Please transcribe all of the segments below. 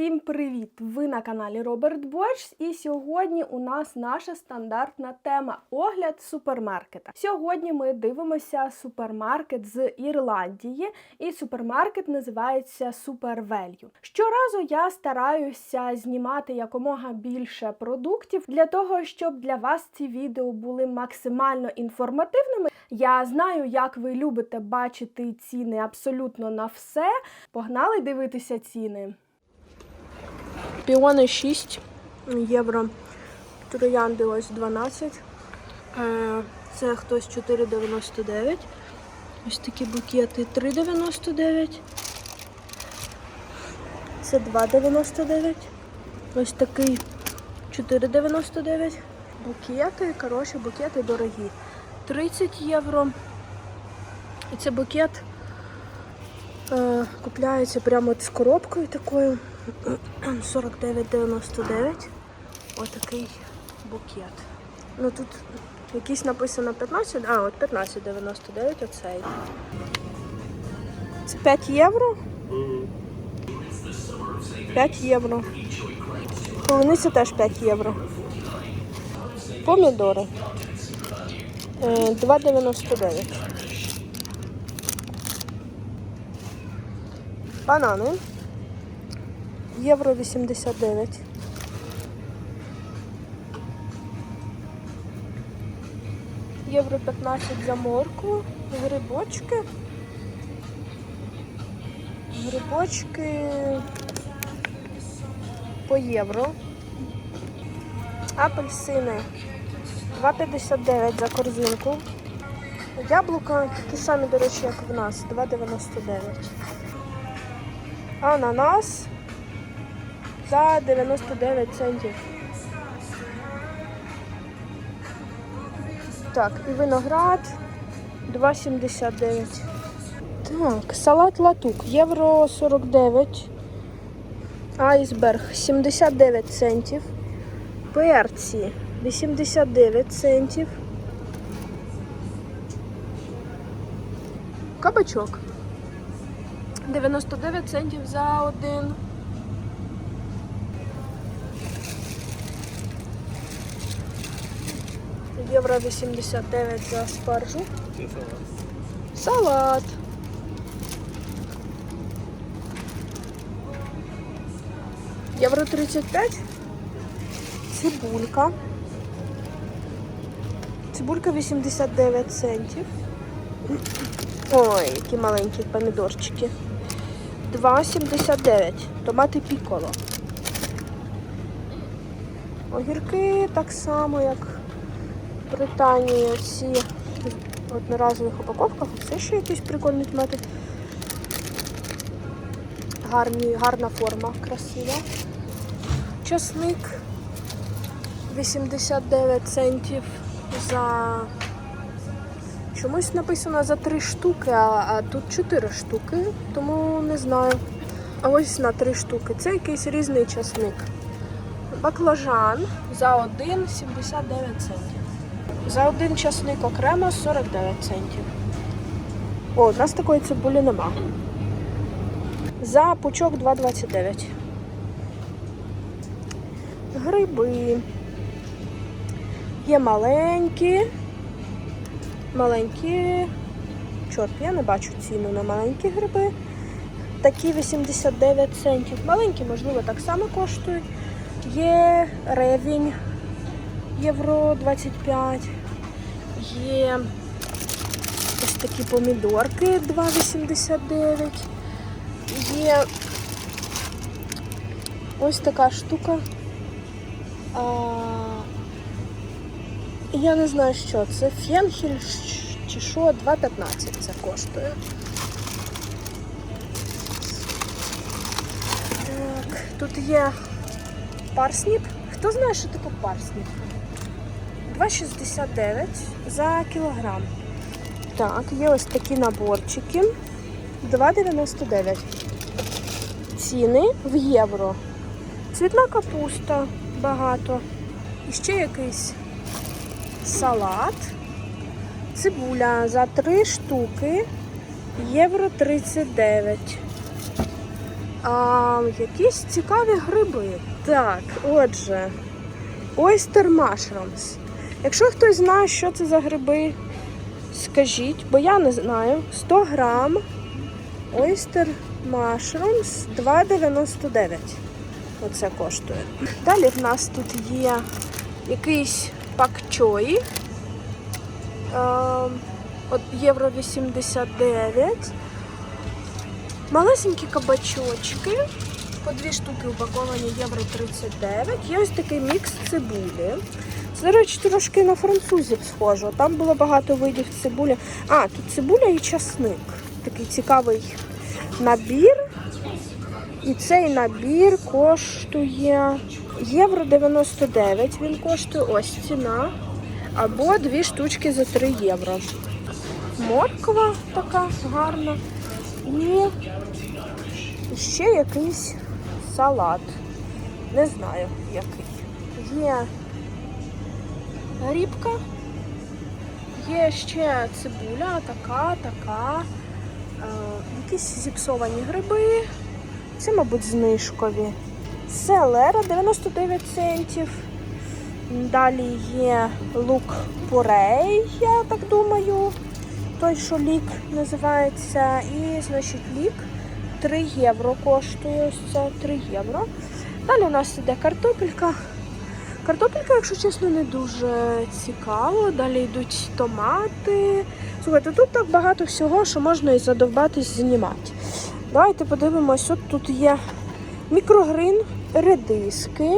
Всім привіт! Ви на каналі Роберт Борщ, і сьогодні у нас наша стандартна тема огляд супермаркета. Сьогодні ми дивимося супермаркет з Ірландії, і супермаркет називається Super Value. Щоразу я стараюся знімати якомога більше продуктів для того, щоб для вас ці відео були максимально інформативними. Я знаю, як ви любите бачити ціни абсолютно на все. Погнали дивитися ціни. Піони 6 євро. Троянди ось 12. Е, Це хтось 4,99. Ось такі букети 3,99. Це 2,99. Ось такий 4,99. Букети, коротше, букети дорогі. 30 євро. І це букет е, купляється прямо з коробкою такою. 49,99. Отакий букет. Ну тут якийсь написано 15, а от 15,99 оцей. Це 5 євро? 5 євро. Полуниця теж 5 євро. Помідори. Е, 2,99. Банани. Євро 89. Євро 15 за морку. Грибочки. Грибочки по євро. Апельсини 2,59 за корзинку. Яблука такі самі, до речі, як в нас, 2,99. Ананас за 99 центів. Так, і виноград 2,79. Так, салат латук, євро 49. Айсберг 79 центів. Перці 89 центів. Кабачок 99 центів за один. Євро 89 за спаржу. Салат. Євро 35. Цибулька. Цибулька 89 центів. Ой, які маленькі помідорчики. 2,79. Томати піколо. Огірки так само, як Британії. Ці в одноразових упаковках. Це ще якісь прикольні томати. Гарні, гарна форма, красива. Часник 89 центів за чомусь написано за 3 штуки, а, а тут 4 штуки, тому не знаю. А ось на 3 штуки. Це якийсь різний часник. Баклажан за 1,79 центів. За один часник окремо 49 центів. О, у нас такої цибулі нема. За пучок 2,29. Гриби. Є маленькі. Маленькі. Чорт, я не бачу ціну на маленькі гриби. Такі 89 центів. Маленькі, можливо, так само коштують. Є ревінь євро 25. Є ось такі помідорки 2,89. Є ось така штука. А, я не знаю, що це. Фенхель чи що, 2,15 це коштує. Так, тут є парсніп. Хто знає, що таке парсніп? 2,69 за кілограм. Так, є ось такі наборчики. 2,99. Ціни в євро. Цвітна капуста багато. І ще якийсь салат. Цибуля за 3 штуки. Євро 39. А, якісь цікаві гриби. Так, отже, Oyster Mushrooms. Якщо хтось знає, що це за гриби, скажіть, бо я не знаю. 100 грам Oyster Mushrooms 2,99. Оце коштує. Далі в нас тут є якийсь пакчої. Е, от євро 89. Малесенькі кабачочки. По дві штуки упаковані євро 39. Є ось такий мікс цибулі. Це, до речі, трошки на французів схоже. Там було багато видів цибулі. А, тут цибуля і часник. Такий цікавий набір. І цей набір коштує євро 99. Він коштує ось ціна. Або дві штучки за 3 євро. Морква така гарна. І ще якийсь салат. Не знаю який. Є рібка, є ще цибуля, така, така. Е, якісь зіпсовані гриби. Це, мабуть, знижкові. Селера 99 центів. Далі є лук порей, я так думаю. Той, що лік називається. І, значить, лік 3 євро коштує. Ось це 3 євро. Далі у нас іде картопелька. Картопелька, якщо чесно, не дуже цікаво. Далі йдуть томати. Слухайте, тут так багато всього, що можна і задовбатись знімати. Давайте подивимось, от тут є мікрогрин редиски.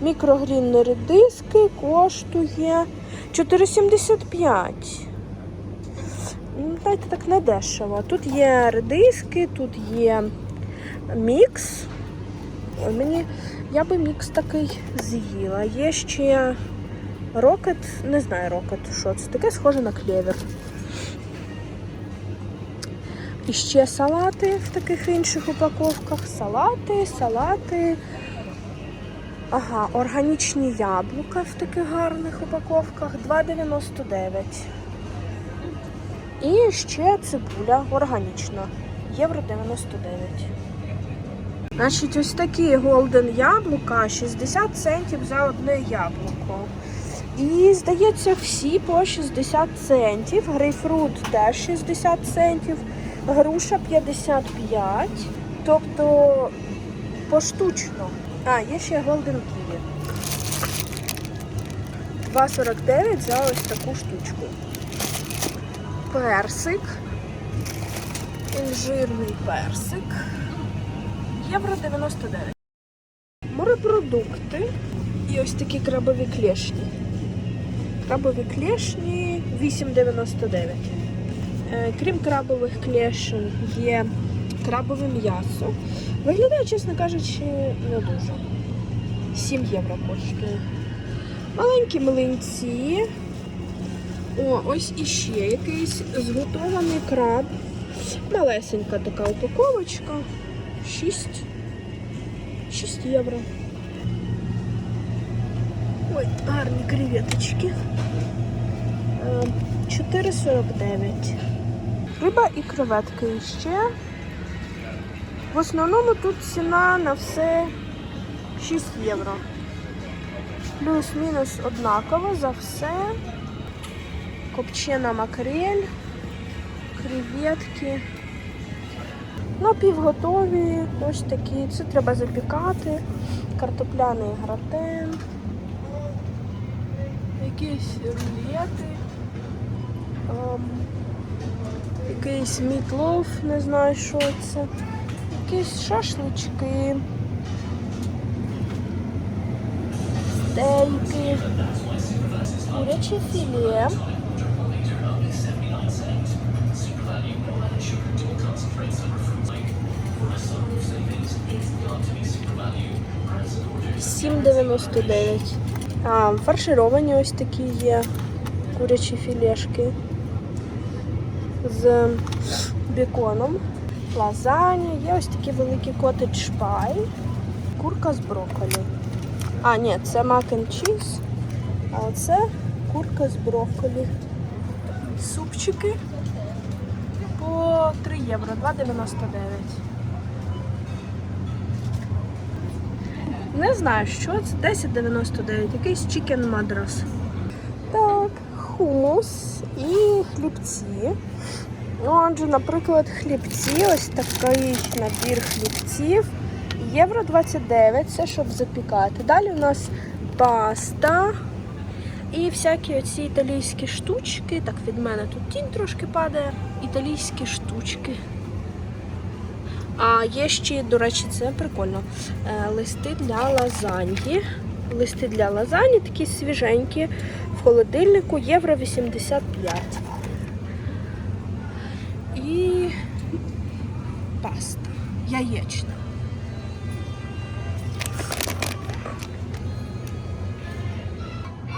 Мікрогрін редиски коштує 4,75. Ну, Дайте так не дешево. Тут є редиски, тут є мікс. Мені я би мікс такий з'їла. Є ще рокет, не знаю рокет, що це таке схоже на клевер. І ще салати в таких інших упаковках. Салати, салати. Ага, органічні яблука в таких гарних упаковках 2,99. І ще цибуля органічна. Євро 99. Значить, ось такі голден яблука 60 центів за одне яблуко. І, здається, всі по 60 центів. Грейпфрут теж 60 центів, груша 55. Тобто поштучно. А, є ще голден ківі. 2,49 за ось таку штучку. Персик. Інжирний персик. Євро 99. Морепродукти. І ось такі крабові клешні. Крабові клешні 8,99. Е, Крім крабових клешень, є крабове м'ясо. Виглядає, чесно кажучи, не дуже. 7 євро коштує. Маленькі млинці. О, ось іще якийсь зготований краб. Малесенька така упаковочка. 6. 6 євро. Ой, гарні креветочки. Е, 4,49. Риба і креветки іще. В основному тут ціна на все 6 євро. Плюс-мінус однаково за все. Копчена макрель, креветки. Напівготові, ось такі. Це треба запікати. Картопляний гратен. Якісь рулети. Ем, якийсь мітлов, не знаю, що це. Якісь шашлички. Стейки. Куряче філе. Сім дев'яносто дев'ять. А, фаршировані ось такі є курячі філешки з беконом, лазаня, є ось такі великі котедж пай, курка з брокколі. А, ні, це мак and чіз, а це курка з брокколі. Супчики по 3 євро, 2,99. Не знаю, що це 10,99, якийсь чікен мадрас. Так, хумус і хлібці. Отже, наприклад, хлібці, ось такий набір хлібців. Євро 29, це щоб запікати. Далі у нас паста і всякі оці італійські штучки. Так, від мене тут тінь трошки падає. Італійські штучки. А є ще, до речі, це прикольно. е, Листи для лазаньї. Листи для лазані такі свіженькі. В холодильнику євро 85. І паста яєчна.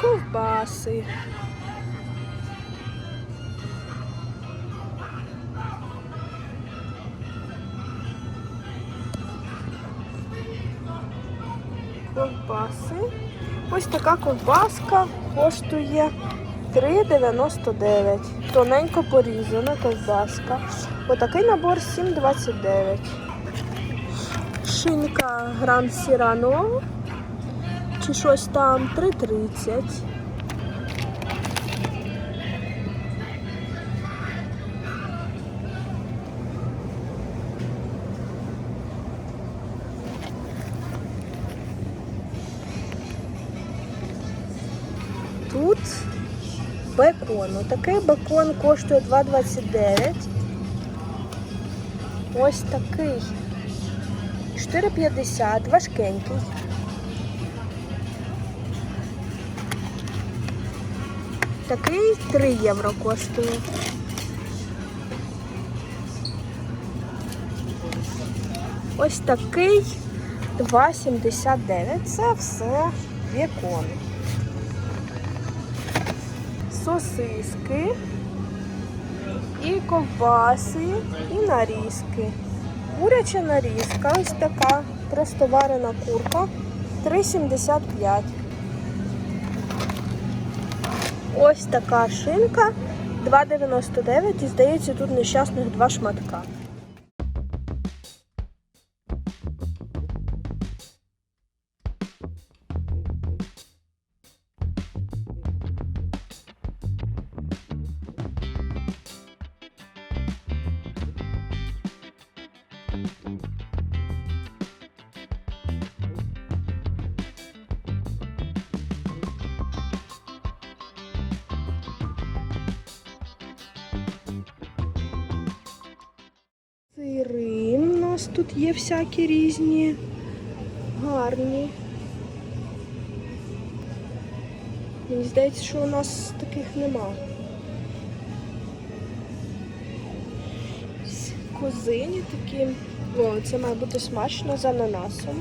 Ковбаси. Ковбаси. Ось така ковбаска коштує 3,99. Тоненько порізана ковбаска. Отакий набор 7,29. Шинка гран сірано. Чи щось там 3,30. Бекон. Такий бекон коштує 2,29. Ось такий. 4,50, важкенький. Такий 3 євро коштує. Ось такий 2,79. Це все бекон. Сосиски і ковбаси, і нарізки. Куряча нарізка, ось така просто варена курка 3,75. Ось така шинка 2,99 і здається, тут нещасних два шматка. Сири у нас тут є всякі різні, гарні. Мені здається, що у нас таких нема. Козині такі. О, це має бути смачно з ананасом.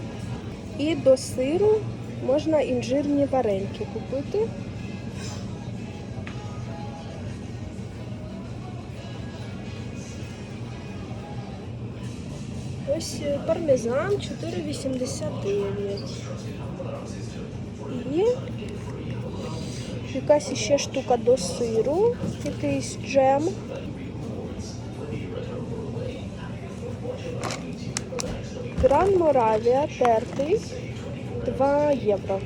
І до сиру можна інжирні вареньки купити. Ось е, пармезан 4,89. І якась ще штука до сиру, якийсь джем. Гран Моравія тертий 2 євро.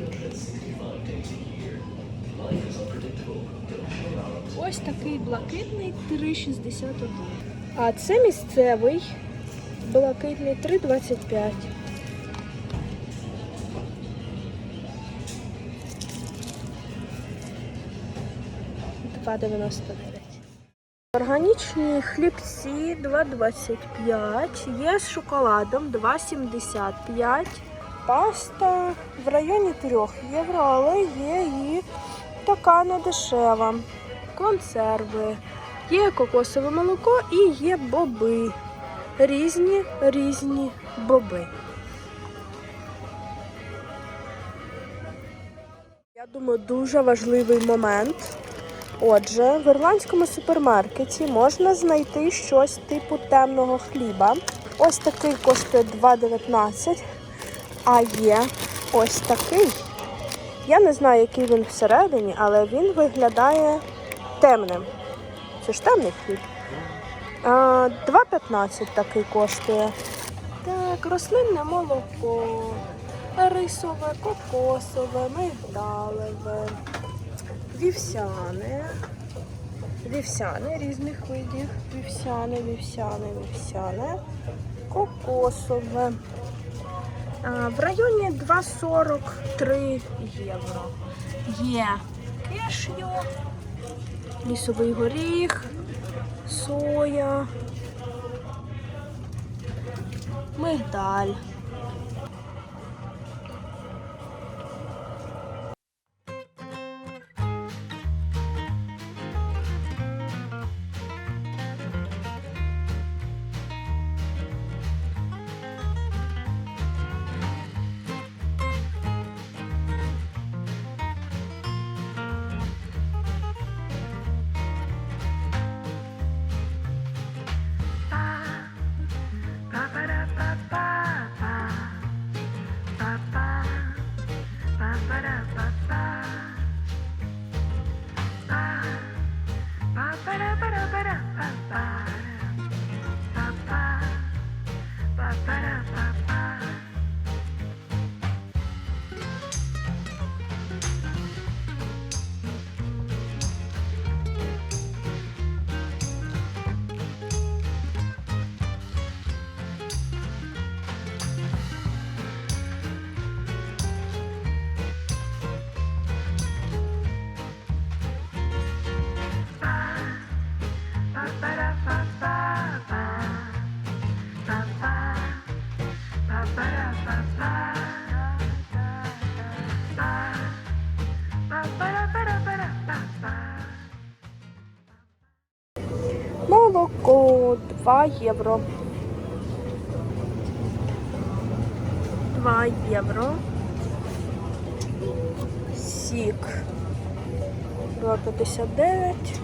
Ось такий блакитний 3,61. А це місцевий блакитний 3,25. Два дев'яносто. Органічні хлібці 2,25. Є з шоколадом 2,75. Паста в районі 3 євро, але є і така недешева. Консерви. Є кокосове молоко і є боби різні різні боби. Я думаю, дуже важливий момент. Отже, в ірландському супермаркеті можна знайти щось типу темного хліба. Ось такий коштує 2,19, а є ось такий. Я не знаю, який він всередині, але він виглядає темним. Це ж темний хліб. 2,15 такий коштує. Так, рослинне молоко, рисове, кокосове, мигдалеве, вівсяне. Вівсяне різних видів. Вівсяне, вівсяне, вівсяне, кокосове. В районі 2,43 євро. Є кешю, лісовий горіх, соя, мигдаль. 2 євро. 2 євро. Сік 2,59.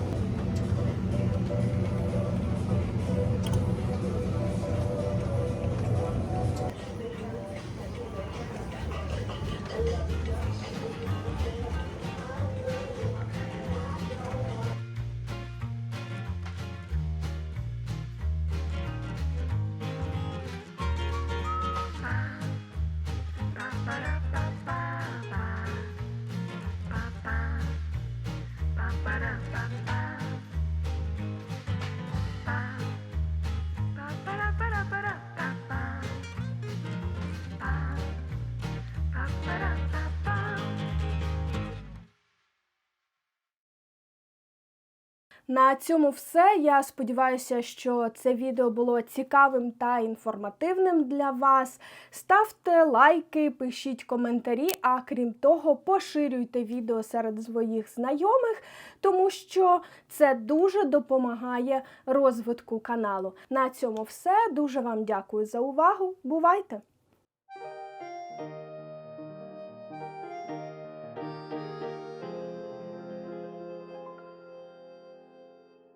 На цьому все. Я сподіваюся, що це відео було цікавим та інформативним для вас. Ставте лайки, пишіть коментарі, а крім того, поширюйте відео серед своїх знайомих, тому що це дуже допомагає розвитку каналу. На цьому все. Дуже вам дякую за увагу. Бувайте!